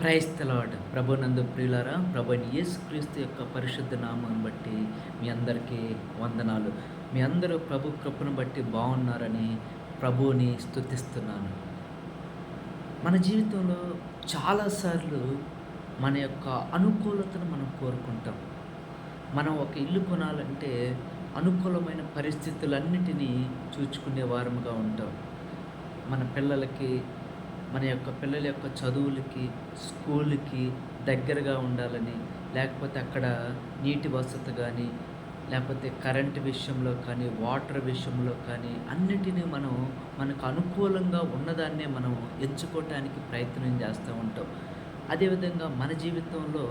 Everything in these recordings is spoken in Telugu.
క్రైస్తలాడ్ ప్రభునందు ప్రియులారా ప్రభుని యేసుక్రీస్తు యొక్క పరిశుద్ధ నామం బట్టి మీ అందరికీ వందనాలు. మీ అందరూ ప్రభు కృపను బట్టి బాగున్నారని ప్రభువుని స్తుతిస్తున్నాను. మన జీవితంలో చాలాసార్లు మన యొక్క అనుకూలతను మనం కోరుకుంటాం. మనం ఒక ఇల్లు కొనాలంటే అనుకూలమైన పరిస్థితులన్నిటినీ చూచుకునే వారముగా ఉంటాం. మన పిల్లలకి మన యొక్క పిల్లల యొక్క చదువులకి స్కూల్కి దగ్గరగా ఉండాలని లేకపోతే అక్కడ నీటి వసతి కానీ లేకపోతే కరెంట్ విషయంలో కానీ వాటర్ విషయంలో కానీ అన్నిటినీ మనం మనకు అనుకూలంగా ఉన్నదాన్నే మనం ఎంచుకోవటానికి ప్రయత్నం చేస్తూ ఉంటాం. అదేవిధంగా మన జీవితంలో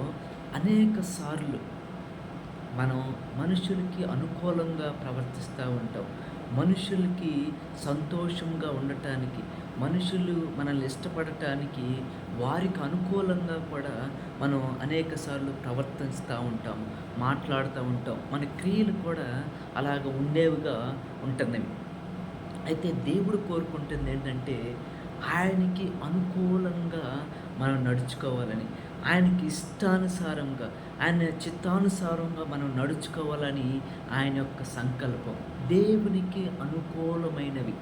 అనేక సార్లు మనం మనుషులకి అనుకూలంగా ప్రవర్తిస్తూ ఉంటాం. మనుషులకి సంతోషంగా ఉండటానికి మనుషులు మనల్ని ఇష్టపడటానికి వారికి అనుకూలంగా కూడా మనం అనేక సార్లు ప్రవర్తిస్తూ ఉంటాం మాట్లాడుతూ ఉంటాం. మన క్రియలు కూడా అలాగ ఉండేవిగా ఉంటున్నవి అయితే దేవుడు కోరుకుంటుంది ఏంటంటే ఆయనకి అనుకూలంగా మనం నడుచుకోవాలని ఆయనకి ఇష్టానుసారంగా ఆయన చిత్తానుసారంగా మనం నడుచుకోవాలని ఆయన యొక్క సంకల్పం. దేవునికి అనుకూలమైనవి.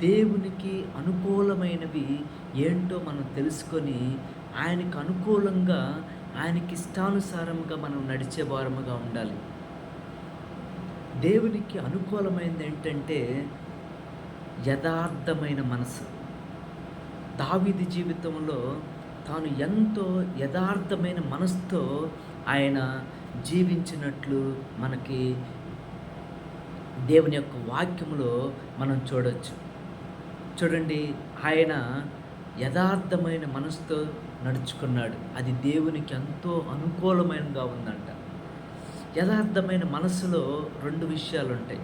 దేవునికి అనుకూలమైనవి ఏంటో మనం తెలుసుకొని ఆయనకు అనుకూలంగా ఆయనకి ఇష్టానుసారంగా మనం నడిచే వారముగా ఉండాలి. దేవునికి అనుకూలమైనది ఏంటంటే యథార్థమైన మనసు. దావిది జీవితంలో తాను ఎంతో యథార్థమైన మనసుతో ఆయన జీవించినట్లు మనకి దేవుని యొక్క వాక్యంలో మనం చూడవచ్చు చూడండి ఆయన యథార్థమైన మనసుతో నడుచుకున్నాడు. అది దేవునికి ఎంతో అనుకూలమైనగా ఉందంట. యథార్థమైన మనసులో రెండు విషయాలు ఉంటాయి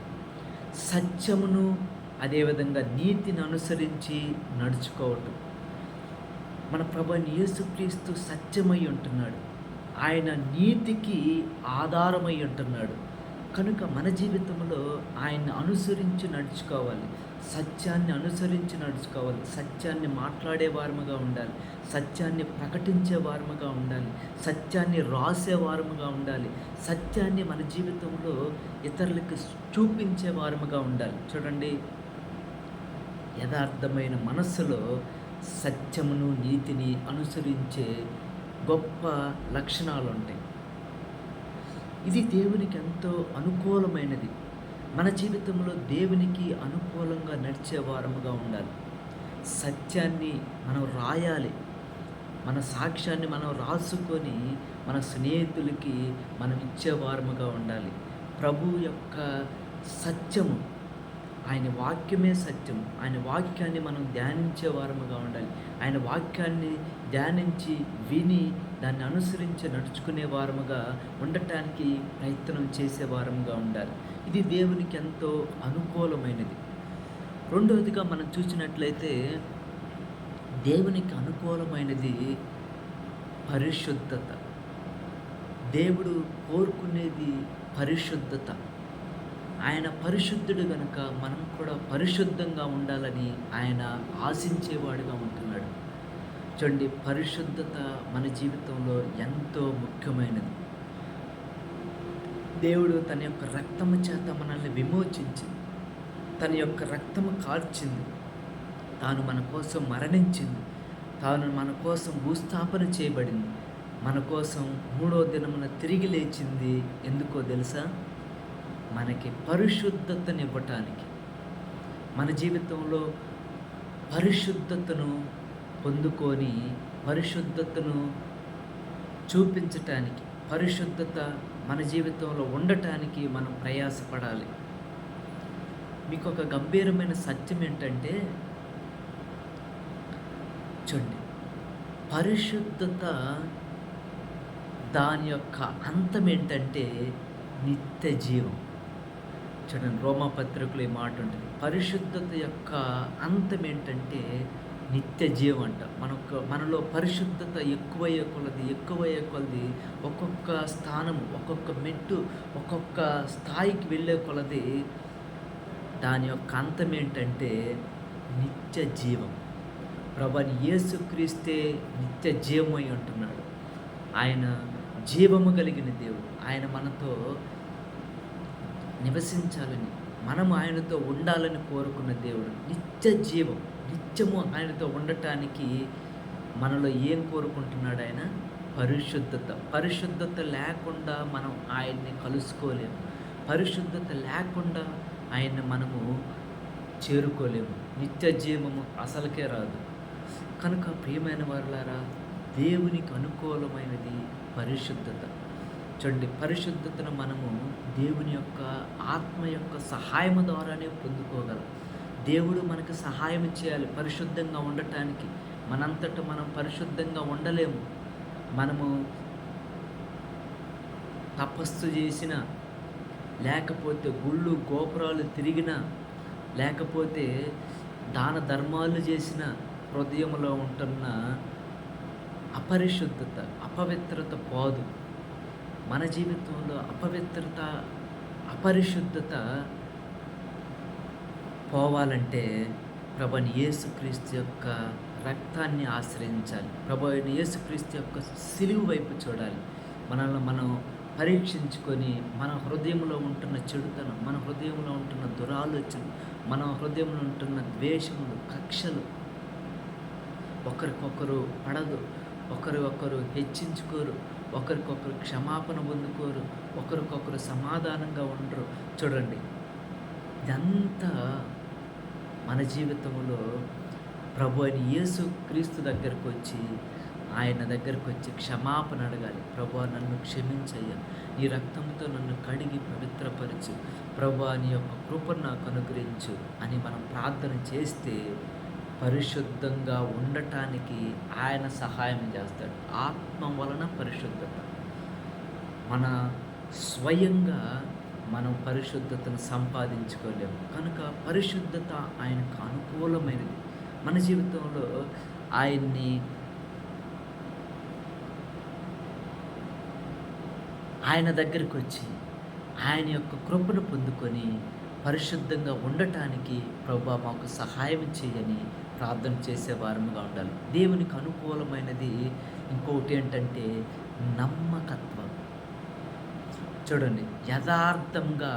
సత్యమును అదేవిధంగా నీతిని అనుసరించి నడుచుకోవటం. మన ప్రభుని యేసుక్రీస్తు సత్యమై ఉంటున్నాడు. ఆయన నీతికి ఆధారమై ఉంటున్నాడు. కనుక మన జీవితంలో ఆయన్ని అనుసరించి నడుచుకోవాలి. సత్యాన్ని అనుసరించి నడుచుకోవాలి. సత్యాన్ని మాట్లాడే వారముగా ఉండాలి. సత్యాన్ని ప్రకటించే వారముగా ఉండాలి. సత్యాన్ని రాసే వారముగా ఉండాలి. సత్యాన్ని మన జీవితంలో ఇతరులకు చూపించే వారముగా ఉండాలి. చూడండి. యథార్థమైన మనస్సులో సత్యమును నీతిని అనుసరించే గొప్ప లక్షణాలు ఉంటాయి ఇది దేవునికి ఎంతో అనుకూలమైనది. మన జీవితంలో దేవునికి అనుకూలంగా నడిచే వారముగా ఉండాలి. సత్యాన్ని మనం రాయాలి. మన సాక్ష్యాన్ని మనం రాసుకొని మన స్నేహితులకి మనం ఇచ్చే వారముగా ఉండాలి. ప్రభు యొక్క సత్యము ఆయన వాక్యమే సత్యం ఆయన వాక్యాన్ని మనం ధ్యానించే వారముగా ఉండాలి. ఆయన వాక్యాన్ని ధ్యానించి విని దాన్ని అనుసరించి నడుచుకునే వారముగా ఉండటానికి ప్రయత్నం చేసే వారముగా ఉండాలి. ఇది దేవునికి ఎంతో అనుకూలమైనది. రెండవదిగా మనం చూసినట్లయితే దేవునికి అనుకూలమైనది పరిశుద్ధత. దేవుడు కోరుకునేది పరిశుద్ధత. ఆయన పరిశుద్ధుడు గనుక మనం కూడా పరిశుద్ధంగా ఉండాలని ఆయన ఆశించేవాడుగా ఉంటున్నాడు. చూడండి పరిశుద్ధత మన జీవితంలో ఎంతో ముఖ్యమైనది. దేవుడు తన యొక్క రక్తము చేత మనల్ని విమోచించింది తన యొక్క రక్తము కాల్చింది. తాను మన కోసం మరణించింది. తాను మన కోసం భూస్థాపన చేయబడింది. మన కోసం మూడో దినమున తిరిగి లేచింది ఎందుకో తెలుసా? మనకి పరిశుద్ధతనివ్వటానికి. మన జీవితంలో పరిశుద్ధతను పొందుకొని పరిశుద్ధతను చూపించటానికి పరిశుద్ధత మన జీవితంలో ఉండటానికి మనం ప్రయాసపడాలి. మీకు ఒక గంభీరమైన సత్యం ఏంటంటే చూడండి పరిశుద్ధత దాని యొక్క అంతం ఏంటంటే నిత్య జీవం. చూడండి రోమా పత్రికలో ఈ మాట ఉంటుంది. పరిశుద్ధత యొక్క అంతం ఏంటంటే నిత్య జీవం అంట. మనకు మనలో పరిశుద్ధత ఎక్కువయ్యే కొలది ఎక్కువయ్యే కొలది ఒక్కొక్క స్థానం ఒక్కొక్క మెట్టు ఒక్కొక్క స్థాయికి వెళ్ళే కొలది దాని యొక్క అంతం ఏంటంటే నిత్య జీవం. ప్రభాని యేసుక్రీస్తే నిత్య జీవమై ఉంటున్నాడు. ఆయన జీవము కలిగిన దేవుడు. ఆయన మనతో నివసించాలని మనం ఆయనతో ఉండాలని కోరుకున్న దేవుడు. నిత్య జీవం. నిత్యము ఆయనతో ఉండటానికి మనలో ఏం కోరుకుంటున్నాడు ఆయన పరిశుద్ధత. పరిశుద్ధత లేకుండా మనం ఆయన్ని కలుసుకోలేము. పరిశుద్ధత లేకుండా ఆయన్ని మనము చేరుకోలేము. నిత్య జీవము అసలుకే రాదు. కనుక ప్రియమైన వారులారా దేవునికి అనుకూలమైనది పరిశుద్ధత. చూడండి పరిశుద్ధతను మనము దేవుని యొక్క ఆత్మ యొక్క సహాయం ద్వారానే పొందుకోగలం. దేవుడు మనకు సహాయం చేయాలి పరిశుద్ధంగా ఉండటానికి. మనంతట మనం పరిశుద్ధంగా ఉండలేము. మనము తపస్సు చేసిన లేకపోతే గుళ్ళు గోపురాలు తిరిగిన లేకపోతే దాన ధర్మాలు చేసిన హృదయంలో ఉంటున్న అపరిశుద్ధత అపవిత్రత పోదు. మన జీవితంలో అపవిత్రత అపరిశుద్ధత పోవాలంటే ప్రభుని యేసుక్రీస్తు యొక్క రక్తాన్ని ఆశ్రయించాలి. ప్రభు అయిన యేసుక్రీస్తు యొక్క సిలువు వైపు చూడాలి. మనల్ని మనం పరీక్షించుకొని మన హృదయంలో ఉంటున్న చెడుతనం మన హృదయంలో ఉంటున్న దురాలోచన మన హృదయంలో ఉంటున్న ద్వేషములు కక్షలు ఒకరికొకరు పడదు ఒకరు ఒకరు హెచ్చించుకోరు ఒకరికొకరు క్షమాపణ పొందుకోరు ఒకరికొకరు సమాధానంగా ఉండరు. చూడండి ఇదంతా మన జీవితంలో ప్రభు అయిన యేసు క్రీస్తు దగ్గరకు వచ్చి ఆయన దగ్గరకు వచ్చి క్షమాపణ అడగాలి. ప్రభు నన్ను క్షమించయ్యా. నీ రక్తంతో నన్ను కడిగి పవిత్రపరచు. ప్రభు నీ యొక్క కృపను నాకు అనుగ్రహించు అని మనం ప్రార్థన చేస్తే పరిశుద్ధంగా ఉండటానికి ఆయన సహాయం చేస్తాడు. ఆత్మ వలన పరిశుద్ధత. మన స్వయంగా మనం పరిశుద్ధతను సంపాదించుకోలేము. కనుక పరిశుద్ధత ఆయనకు అనుకూలమైనది. మన జీవితంలో ఆయన్ని ఆయన దగ్గరికి వచ్చి ఆయన యొక్క కృపను పొందుకొని పరిశుద్ధంగా ఉండటానికి ప్రభా మాకు సహాయం చేయని ప్రార్థన చేసే వారముగా ఉండాలి. దేవునికి అనుకూలమైనది ఇంకొకటి ఏంటంటే నమ్మ చూడండి యథార్థంగా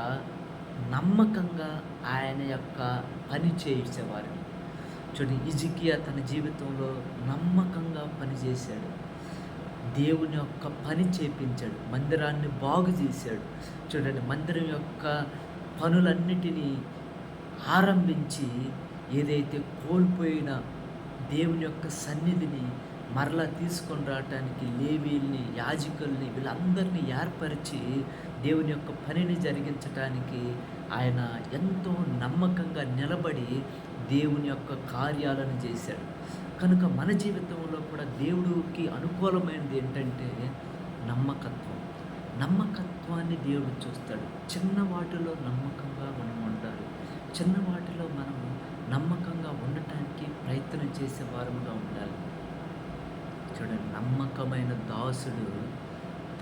నమ్మకంగా ఆయన యొక్క పని చేసేవారిని చూడండి ఇజికియా తన జీవితంలో నమ్మకంగా పనిచేశాడు దేవుని యొక్క పని చేపించాడు మందిరాన్ని బాగు చేశాడు. చూడండి మందిరం యొక్క పనులన్నిటినీ ఆరంభించి ఏదైతే కోల్పోయిన దేవుని యొక్క సన్నిధిని మరలా తీసుకొని రావటానికి లేవీల్ని యాజకుల్ని వీళ్ళందరినీ ఏర్పరిచి దేవుని యొక్క పనిని జరిగించటానికి ఆయన ఎంతో నమ్మకంగా నిలబడి దేవుని యొక్క కార్యాలను చేశాడు. కనుక మన జీవితంలో కూడా దేవుడికి అనుకూలమైనది ఏంటంటే నమ్మకత్వం. నమ్మకత్వాన్ని దేవుడు చూస్తాడు. చిన్న వాటిలో నమ్మకంగా మనం ఉండాలి. చిన్న వాటిలో మనం నమ్మకంగా ఉండటానికి ప్రయత్నం చేసే వారముగా ఉండాలి. చూడండి నమ్మకమైన దాసుడు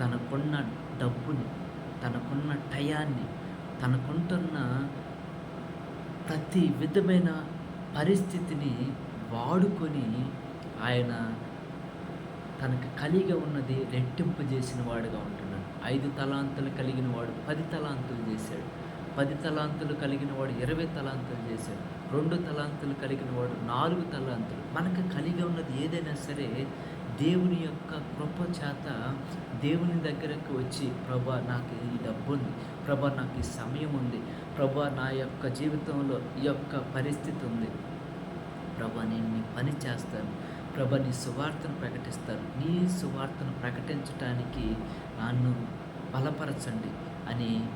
తనకున్న డబ్బుని తనకున్న టయాన్ని తనకుంటున్న ప్రతి విధమైన పరిస్థితిని వాడుకొని ఆయన తనకు కలిగి ఉన్నది రెట్టింపు చేసిన వాడుగా ఉంటున్నాడు. ఐదు తలాంతులు కలిగిన వాడు పది తలాంతులు చేశాడు. పది తలాంతులు కలిగిన వాడు ఇరవై తలాంతులు చేశాడు. రెండు తలాంతులు కలిగిన వాడు నాలుగు తలాంతులు. మనకు కలిగి ఉన్నది ఏదైనా సరే దేవుని యొక్క కృప చేత దేవుని దగ్గరకు వచ్చి ప్రభా నాకు ఈ డబ్బు ఉంది ప్రభా నాకు ఈ సమయం ఉంది ప్రభా నా యొక్క జీవితంలో ఈ యొక్క పరిస్థితి ఉంది ప్రభా నేను నీ పని చేస్తాను. ప్రభా నీ సువార్తను ప్రకటిస్తాను. నీ సువార్తను ప్రకటించటానికి నన్ను బలపరచండి అని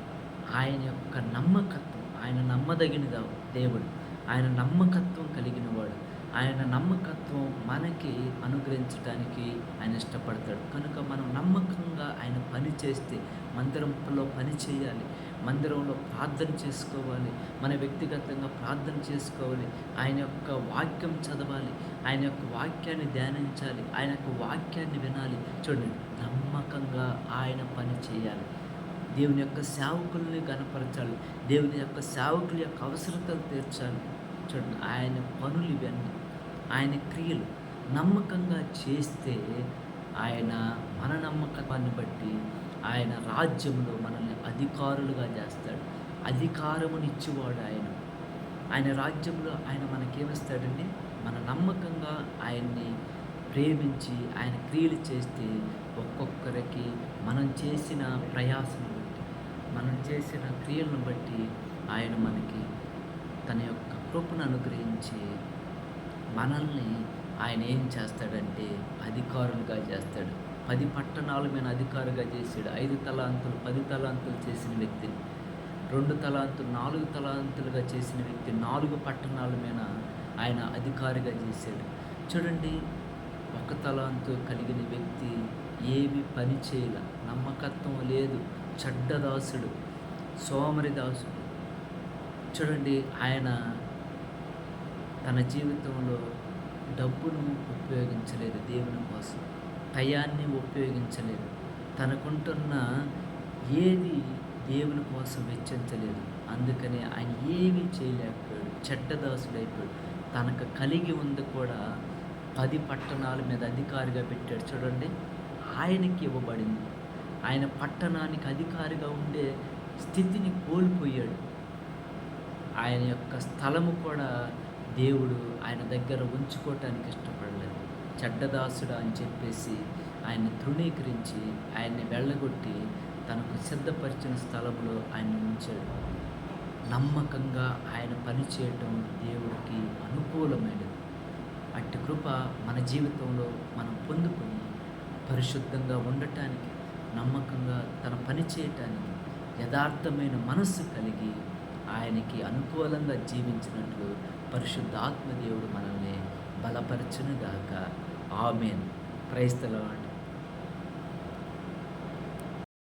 ఆయన యొక్క నమ్మకత్వం ఆయన నమ్మదగినదా దేవుడు. ఆయన నమ్మకత్వం కలిగిన వాడు ఆయన నమ్మకత్వం మనకి అనుగ్రహించడానికి ఆయన ఇష్టపడతాడు. కనుక మనం నమ్మకంగా ఆయన పని చేస్తే మందిరంలో పని చేయాలి మందిరంలో ప్రార్థన చేసుకోవాలి మన వ్యక్తిగతంగా ప్రార్థన చేసుకోవాలి ఆయన యొక్క వాక్యం చదవాలి ఆయన యొక్క వాక్యాన్ని ధ్యానించాలి ఆయన యొక్క వాక్యాన్ని వినాలి. చూడండి నమ్మకంగా ఆయన పని చేయాలి. దేవుని యొక్క సేవకుల్ని కనపరచాలి దేవుని యొక్క సేవకుల యొక్క అవసరతలు తీర్చాలి. చూడండి ఆయన పనులు ఇవన్నీ. ఆయన క్రియలు నమ్మకంగా చేస్తే ఆయన మన నమ్మకాన్ని బట్టి ఆయన రాజ్యంలో మనల్ని అధికారులుగా చేస్తాడు. అధికారమునిచ్చేవాడు ఆయన. ఆయన రాజ్యంలో ఆయన మనకేమిస్తాడండి? మన నమ్మకంగా ఆయన్ని ప్రేమించి ఆయన క్రియలు చేస్తే ఒక్కొక్కరికి మనం చేసిన ప్రయాసం బట్టి మనం చేసిన క్రియలను బట్టి ఆయన మనకి తన యొక్క కృపను అనుగ్రహించి మనల్ని ఆయన ఏం చేస్తాడంటే అధికారులుగా చేస్తాడు. పది పట్టణాల మీద అధికారుగా చేశాడు. ఐదు తలాంతులు పది తలాంతులు చేసిన వ్యక్తిని రెండు తలాంతులు నాలుగు తలాంతులుగా చేసిన వ్యక్తి నాలుగు పట్టణాల మీద ఆయన అధికారిగా చేశాడు. చూడండి ఒక తలాంతు కలిగిన వ్యక్తి ఏమి పని చేయల నమ్మకత్వం లేదు చెడ్డదాసుడు సోమరిదాసుడు. చూడండి ఆయన తన జీవితంలో డబ్బును ఉపయోగించలేదు దేవుని కోసం. టయాన్ని ఉపయోగించలేదు. తనకుంటున్న ఏది దేవుని కోసం వెచ్చించలేదు. అందుకనే ఆయన ఏమీ చేయలేకపోయాడు. చెడ్డదాసుడైపోయాడు. తనకు కలిగి ఉంది కూడా పది పట్టణాల మీద అధికారిగా పెట్టాడు. చూడండి ఆయనకి ఇవ్వబడింది. ఆయన పట్టణానికి అధికారిగా ఉండే స్థితిని కోల్పోయాడు. ఆయన యొక్క స్థలము కూడా దేవుడు ఆయన దగ్గర ఉంచుకోవటానికి ఇష్టపడలేదు. చెడ్డదాసుడు అని చెప్పేసి ఆయన్ని తృణీకరించి ఆయన్ని వెళ్ళగొట్టి తనకు సిద్ధపరిచిన స్థలంలో ఆయన ఉంచాడు. నమ్మకంగా ఆయన పని చేయటం దేవుడికి అనుకూలమైనది. అట్టి కృప మన జీవితంలో మనం పొందుకొని పరిశుద్ధంగా ఉండటానికి నమ్మకంగా తన పని చేయటానికి యథార్థమైన మనస్సు కలిగి ఆయనకి అనుకూలంగా జీవించినట్లు పరిశుద్ధాత్మ దేవుడు మనల్ని బలపరచునుగాక. ఆమెన్. క్రైస్తలం